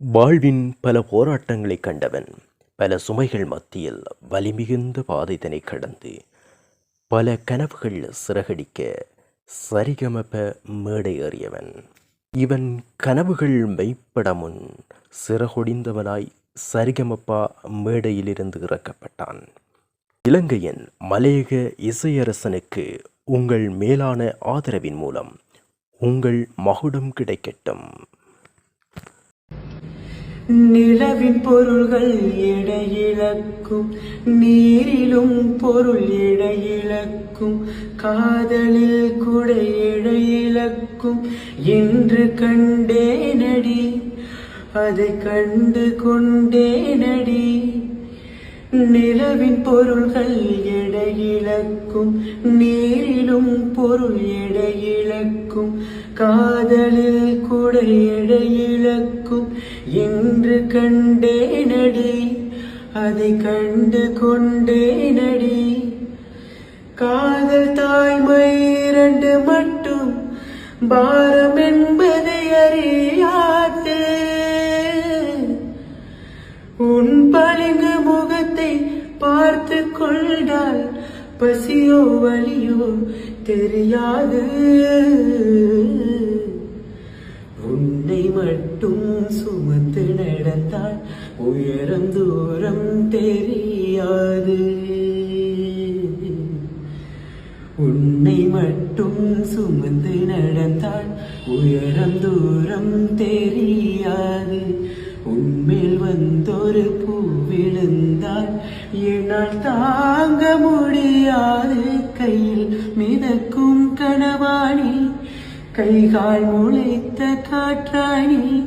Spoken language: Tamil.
வாழ்வின் பல போராட்டங்களைக் கண்டவன் பல சுமைகள் மத்தியில் வலிமிகுந்த பாதைதனை கடந்து பல கனவுகள் சிறகடிக்க சரிகமப்ப மேடை ஏறியவன். இவன் கனவுகள் மெய்ப்பட முன் சிறகொடிந்தவனாய் சரிகமப்பா மேடையிலிருந்து இறக்கப்பட்டான். இலங்கையின் மலையக இசையரசனுக்கு உங்கள் மேலான ஆதரவின் மூலம் உங்கள் மகுடம் கிடைக்கட்டும். நிலவின் பொருள்கள் எடையிழக்கும் நீரிலும் பொருள் எடையிழக்கும் காதலில் கூட எடையிழக்கும். என்று கண்டேனடி அதை கண்டு கொண்டேனடி. நிலவின் பொருள்கள் எடையிழக்கும் நீரிலும் பொருள் எடையிழக்கும் காதலில் கூட எடையிழக்கும். என்று கண்டேனடி அதை கண்டு கொண்டேனடி காதல் தாய்மை இரண்டு மட்டும் பாரம் என்பதை அறியா பசியோ வலியோ தெரியாது. உன்னை மட்டும் சுமந்து நடந்தால் உயரம் தூரம் தெரியாது. உன்னை மட்டும் சுமந்து நடந்தால் உயரம் தூரம் தெரியாது. உன்மேல் வந்தொரு என்னால் தாங்க முடியாது. கையில் மிதக்கும் கனவாணி கைகால் முளைத்த காற்றாணி